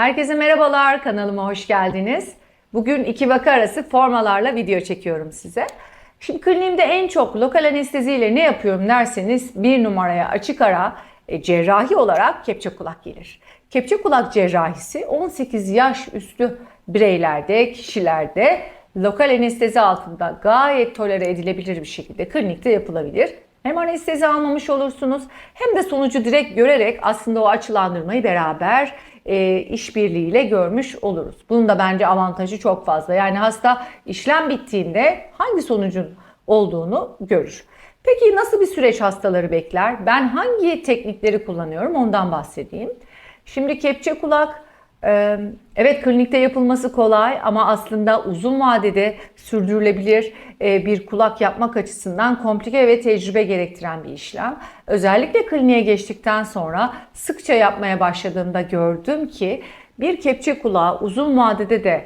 Herkese merhabalar, kanalıma hoş geldiniz. Bugün iki vaka arası formalarla video çekiyorum size. Şimdi kliniğimde en çok lokal anestezi ile ne yapıyorum derseniz bir numaraya açık ara e, cerrahi olarak kepçe kulak gelir. Kepçe kulak cerrahisi 18 yaş üstü bireylerde, kişilerde lokal anestezi altında gayet tolere edilebilir bir şekilde klinikte yapılabilir. Hem anestezi almamış olursunuz hem de sonucu direkt görerek aslında o açılandırmayı beraber e, işbirliğiyle görmüş oluruz. Bunun da bence avantajı çok fazla. Yani hasta işlem bittiğinde hangi sonucun olduğunu görür. Peki nasıl bir süreç hastaları bekler? Ben hangi teknikleri kullanıyorum ondan bahsedeyim. Şimdi kepçe kulak Evet klinikte yapılması kolay ama aslında uzun vadede sürdürülebilir bir kulak yapmak açısından komplike ve tecrübe gerektiren bir işlem. Özellikle kliniğe geçtikten sonra sıkça yapmaya başladığımda gördüm ki bir kepçe kulağı uzun vadede de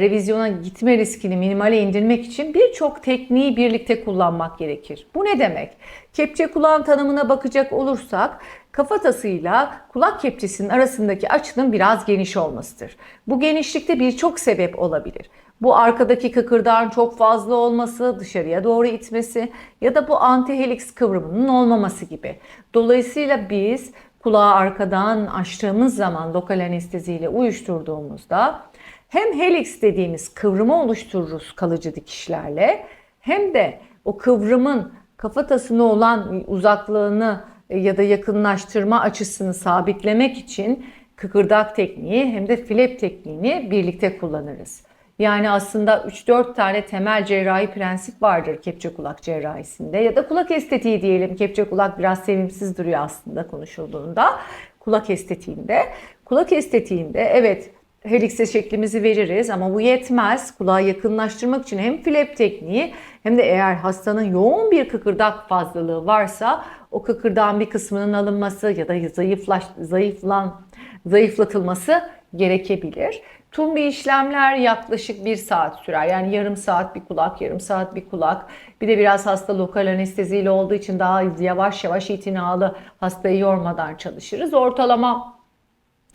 revizyona gitme riskini minimale indirmek için birçok tekniği birlikte kullanmak gerekir. Bu ne demek? Kepçe kulağın tanımına bakacak olursak kafatasıyla kulak kepçesinin arasındaki açının biraz geniş olmasıdır. Bu genişlikte birçok sebep olabilir. Bu arkadaki kıkırdağın çok fazla olması, dışarıya doğru itmesi ya da bu antihelix kıvrımının olmaması gibi. Dolayısıyla biz kulağı arkadan açtığımız zaman lokal anesteziyle uyuşturduğumuzda hem helix dediğimiz kıvrımı oluştururuz kalıcı dikişlerle hem de o kıvrımın kafatasına olan uzaklığını ya da yakınlaştırma açısını sabitlemek için kıkırdak tekniği hem de flap tekniğini birlikte kullanırız. Yani aslında 3-4 tane temel cerrahi prensip vardır kepçe kulak cerrahisinde ya da kulak estetiği diyelim. Kepçe kulak biraz sevimsiz duruyor aslında konuşulduğunda. Kulak estetiğinde. Kulak estetiğinde evet helix'e şeklimizi veririz ama bu yetmez. Kulağı yakınlaştırmak için hem flap tekniği hem de eğer hastanın yoğun bir kıkırdak fazlalığı varsa o kıkırdağın bir kısmının alınması ya da zayıflaş, zayıflan, zayıflatılması gerekebilir. Tumbi işlemler yaklaşık bir saat sürer. Yani yarım saat bir kulak, yarım saat bir kulak. Bir de biraz hasta lokal anesteziyle olduğu için daha yavaş yavaş itinalı hastayı yormadan çalışırız. Ortalama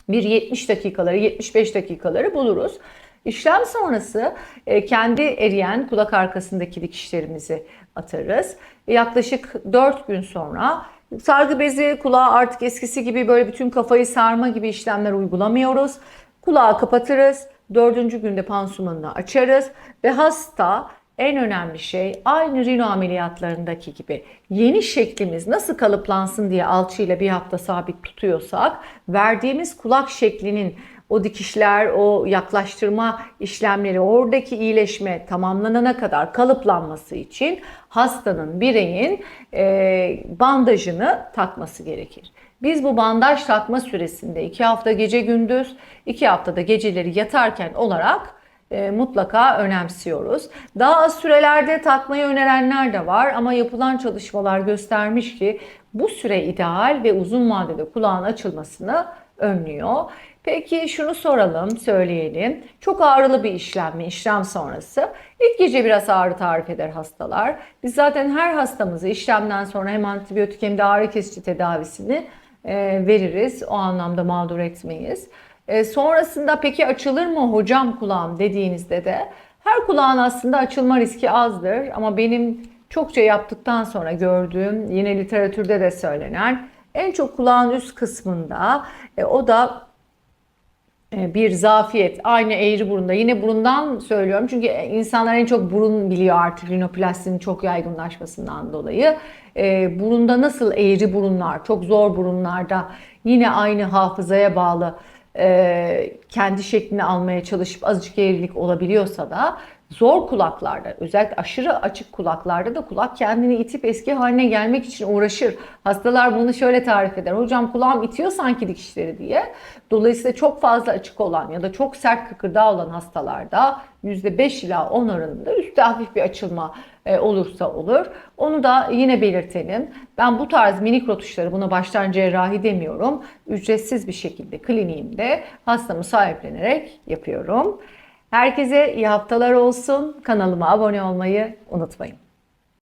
bir 70 dakikaları, 75 dakikaları buluruz. İşlem sonrası e, kendi eriyen kulak arkasındaki dikişlerimizi atarız. Yaklaşık 4 gün sonra sargı bezi kulağı artık eskisi gibi böyle bütün kafayı sarma gibi işlemler uygulamıyoruz. Kulağı kapatırız. Dördüncü günde pansumanını açarız ve hasta en önemli şey aynı rino ameliyatlarındaki gibi yeni şeklimiz nasıl kalıplansın diye alçıyla bir hafta sabit tutuyorsak verdiğimiz kulak şeklinin o dikişler, o yaklaştırma işlemleri, oradaki iyileşme tamamlanana kadar kalıplanması için hastanın, bireyin e, bandajını takması gerekir. Biz bu bandaj takma süresinde 2 hafta gece gündüz, 2 haftada geceleri yatarken olarak e, mutlaka önemsiyoruz. Daha az sürelerde takmayı önerenler de var ama yapılan çalışmalar göstermiş ki bu süre ideal ve uzun vadede kulağın açılmasını önlüyor. Peki şunu soralım, söyleyelim. Çok ağrılı bir işlem mi işlem sonrası? İlk gece biraz ağrı tarif eder hastalar. Biz zaten her hastamızı işlemden sonra hem antibiyotik hem de ağrı kesici tedavisini e, veririz. O anlamda mağdur etmeyiz. E, sonrasında peki açılır mı hocam kulağım dediğinizde de her kulağın aslında açılma riski azdır ama benim çokça yaptıktan sonra gördüğüm yine literatürde de söylenen en çok kulağın üst kısmında e, o da e, bir zafiyet. Aynı eğri burunda. Yine burundan söylüyorum. Çünkü insanlar en çok burun biliyor artık rinoplastinin çok yaygınlaşmasından dolayı. E, burunda nasıl eğri burunlar, çok zor burunlarda yine aynı hafızaya bağlı e, kendi şeklini almaya çalışıp azıcık eğrilik olabiliyorsa da zor kulaklarda özellikle aşırı açık kulaklarda da kulak kendini itip eski haline gelmek için uğraşır. Hastalar bunu şöyle tarif eder. Hocam kulağım itiyor sanki dikişleri diye. Dolayısıyla çok fazla açık olan ya da çok sert kıkırdağı olan hastalarda %5 ila 10 oranında üstte hafif bir açılma e, olursa olur. Onu da yine belirtelim. Ben bu tarz minik rotuşları buna baştan cerrahi demiyorum. Ücretsiz bir şekilde kliniğimde hastamı sahiplenerek yapıyorum. Herkese iyi haftalar olsun. Kanalıma abone olmayı unutmayın.